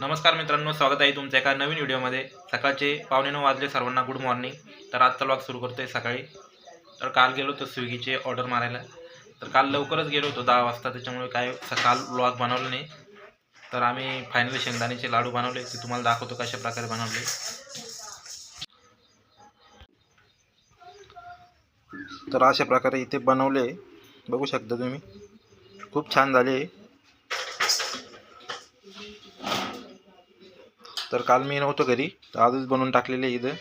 नमस्कार मित्रांनो स्वागत आहे तुमचं एका नवीन व्हिडिओमध्ये. सकाळचे पावणे नऊ वाजले सर्वांना गुड मॉर्निंग तर आजचा व्लॉग सुरू करतो आहे सकाळी. तर काल गेलो होतो स्विगीचे ऑर्डर मारायला. तर काल लवकरच गेलो होतो दहा वाजता त्याच्यामुळे काय सकाळ व्लॉग बनवलं नाही. तर आम्ही फायनली शेंगदाण्याचे लाडू बनवले ते तुम्हाला दाखवतो कशा प्रकारे बनवले. तर अशा प्रकारे इथे बनवले. बघू शकता तुम्ही. खूप छान झाले. तर काल मी नव्हतो घरी तर आजच बनवून टाकलेले इथं.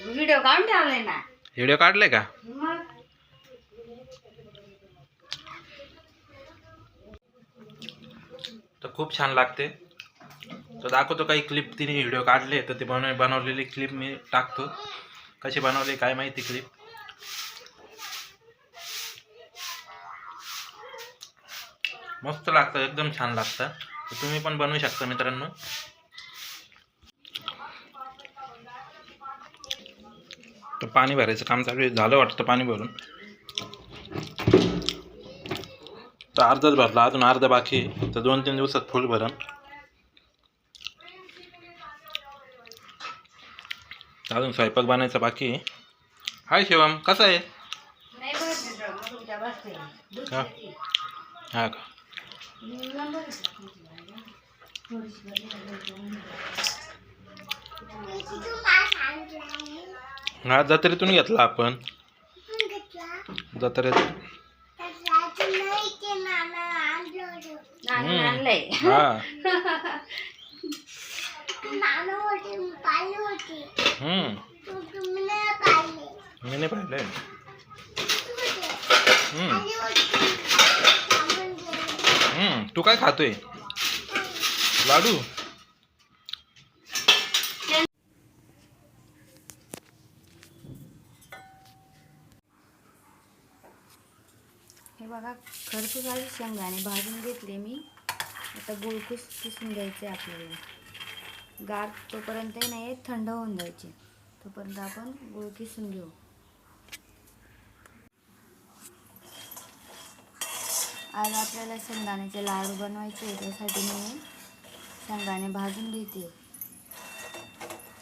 व्हिडिओ काढून ठेवले ना. व्हिडिओ काढले का? मग? तर खूप छान लागते. तर दाखवतो काही क्लिप तिने व्हिडिओ काढले तर ते बनव बनवलेली क्लिप मी टाकतो. कशी बनवले काय माहिती क्लिप मस्त लागतं एकदम छान लागतं. तुम्ही पण बनवू शकता मित्रांनो. पाणी भरायचं काम चालू आहे. झालं वाटतं पाणी भरून. तर अर्धाच भरला. अजून अर्धा बाकी तर दोन तीन दिवसात फुल भरण अजून स्वयंपाक बनायचा बाकी आहे. हाय शिवम कसं आहे? हा. हा का नंबर आहे का तुमचा? थोडीशी बदली हा जत्रेतून घेतला आपण. जत्रेत. आणलंय. हा. हम्म. मी नाही पाहिलंय. हम्म. हम्म. तू काय खातोय? लाडू? हे बघा खरपूस आधी शेंगदाणे भाजून घेतले मी. आता गुळकूस किसून घ्यायचे आपल्याला. गार तोपर्यंतही नाही थंड होऊन जायचे. तोपर्यंत आपण गुळ किसून घेऊ. आज आपल्याला शेंगदाण्याचे लाडू बनवायचे त्यासाठी मी शेंगदाणे भाजून घेते.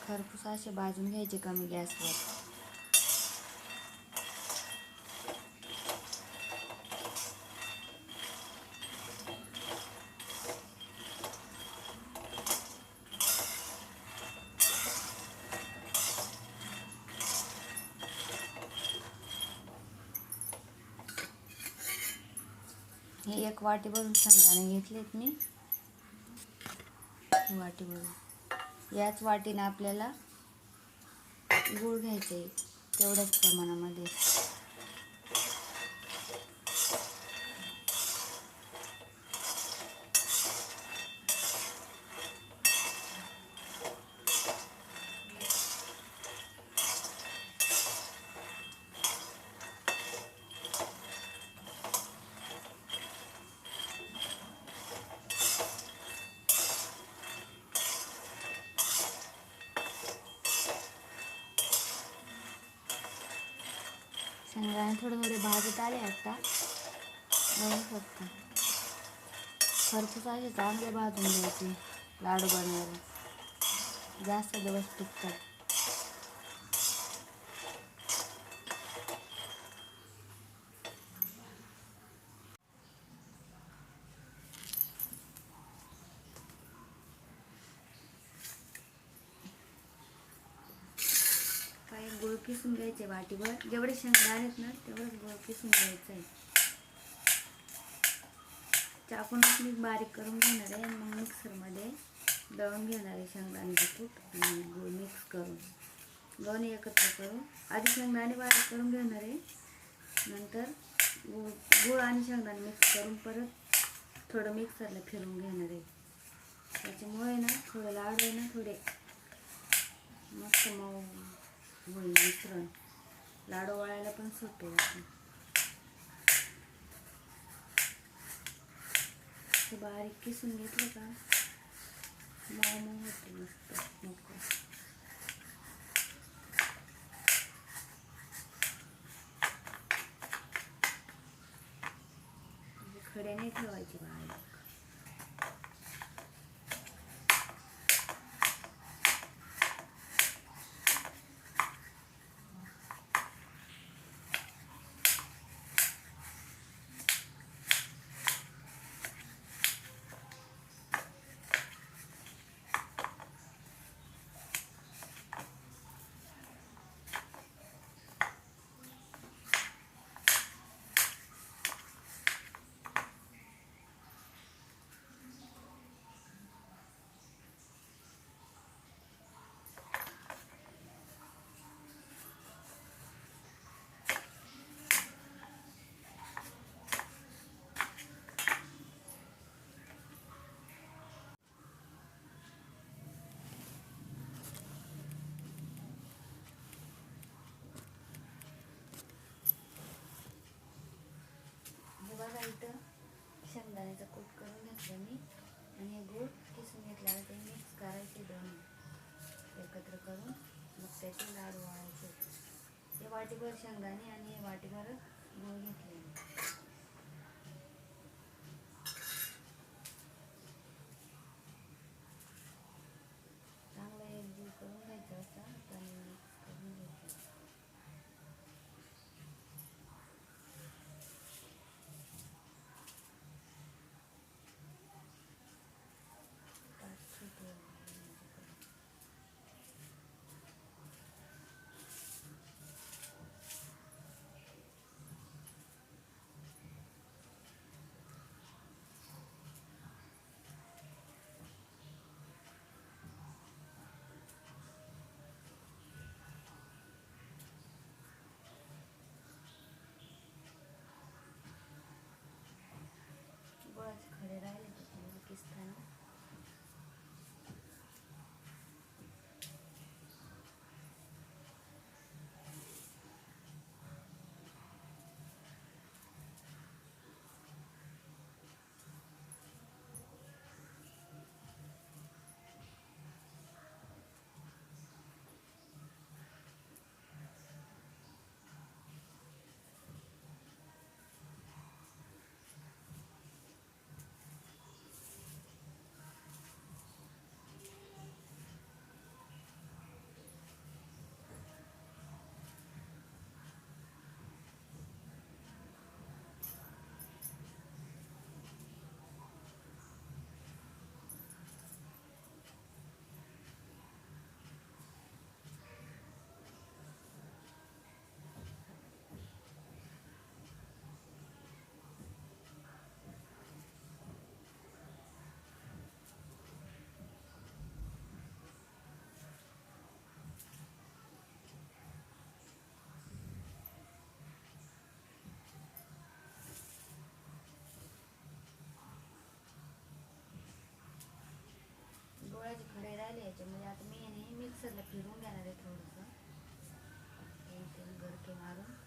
खरपूस असे भाजून घ्यायचे कमी गॅसवर. हे एक वाटी भरून शेंगदाणे घेतलेत मी. वाटी भरून. याच वाटीने आपल्याला गूळ घ्यायचे तेवढ्याच प्रमाणामध्ये. शेंगदाणे थोडे थोडे भाजत आले आता. बघू शकता. खर्च असे चांगले भाजून घ्यायचे लाडू बनवायला. जास्त दिवस टिकतात काही गुळ किसून घ्यायचे वाटीवर. जेवढे शेंगदाणे आहेत ना तेवढंच गुळ किसून घ्यायचं आहे. चाकून मी बारीक करून घेणार आहे आणि मग मिक्सरमध्ये दळून घेणार आहे शेंगदाण्याचे तूप आणि गुळ मिक्स करून. दोन्ही एकत्र करून. आधी शेंगदाणे बारीक करून घेणार आहे. नंतर गुळ गुळ आणि शेंगदाणे मिक्स करून परत थोडं मिक्सरला फिरून घेणार आहे. त्याच्यामुळे ना थोडं लाडू आहे ना थोडे मस्त मऊ होईल मिश्रण लाडू वळायला पण सोपे जाते बारीक किसून घेतलं का? मऊ मऊ होते मस्त नको खड्याने ठेवायची ठेवायचे बारीक. घेतलं मी आणि हे गूळ किसून घेतला ते मिक्स करायचे दोन्ही. एकत्र करून मग त्याचे लाडू वाळायचे. ते वाटीभर शेंगदाणे आणि हे वाटीभर गूळ घेतले. 疲れない खडे म्हणजे आता मी याने मिक्सरला फिरून घेणार आहे थोडंसं. दोन तीन मारून.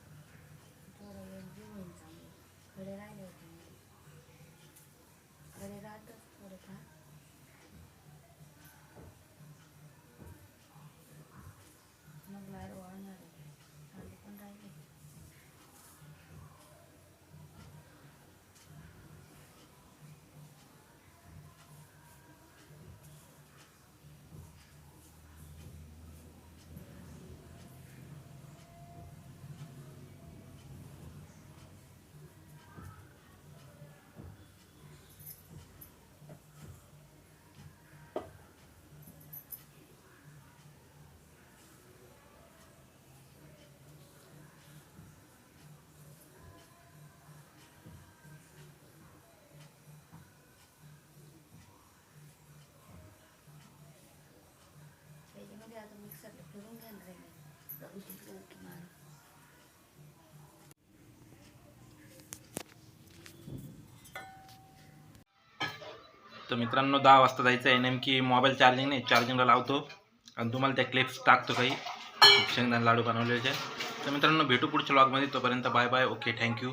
तर मित्रांनो दहा वाजता जायचं आहे. नेमकी मोबाईल चार्जिंग नाही चार्जिंगला लावतो. आणि तुम्हाला त्या क्लिप्स टाकतो काही. शेंगदाणे लाडू बनवलेले. तर मित्रांनो भेटू पुढच्या ब्लॉगमध्ये तोपर्यंत बाय बाय ओके थँक्यू